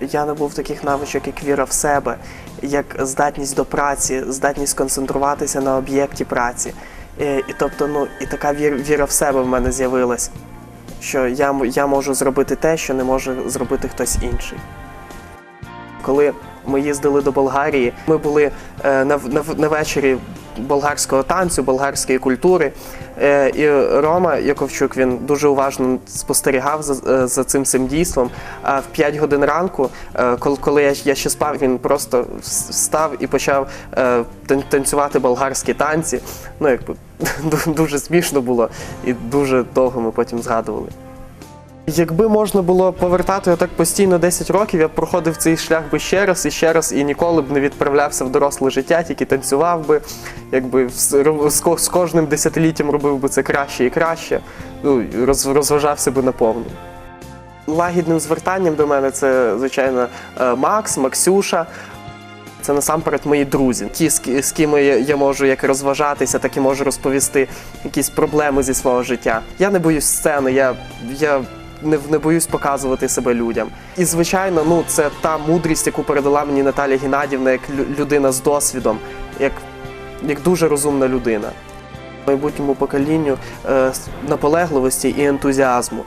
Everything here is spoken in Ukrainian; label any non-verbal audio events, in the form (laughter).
я набув таких навичок, як віра в себе, як здатність до праці, здатність концентруватися на об'єкті праці. Е, І тобто, ну і така віра, віра в себе в мене з'явилась, що я, я можу зробити те, що не може зробити хтось інший. Коли ми їздили до Болгарії, ми були е, на, на, на вечорі болгарського танцю, болгарської культури. Е, і Рома Яковчук він дуже уважно спостерігав за, е, за цим цим дійством. А в 5 годин ранку, е, коли, я, я ще спав, він просто встав і почав танцювати болгарські танці. Ну, якби (laughs) дуже смішно було і дуже довго ми потім згадували. Якби можна було повертати так постійно 10 років, я б проходив цей шлях би ще раз і ще раз, і ніколи б не відправлявся в доросле життя, тільки танцював би, якби з, кожним десятиліттям робив би це краще і краще, ну, розважався би наповну. Лагідним звертанням до мене це, звичайно, е, Макс, Максюша. Це насамперед мої друзі, ті, з ким я можу як розважатися, так і можу розповісти якісь проблеми зі свого життя. Я не боюсь сцени, я, я не, не боюсь показувати себе людям. І звичайно, ну це та мудрість, яку передала мені Наталя Геннадівна як лю- людина з досвідом, як, як дуже розумна людина. Майбутньому поколінню е, наполегливості і ентузіазму.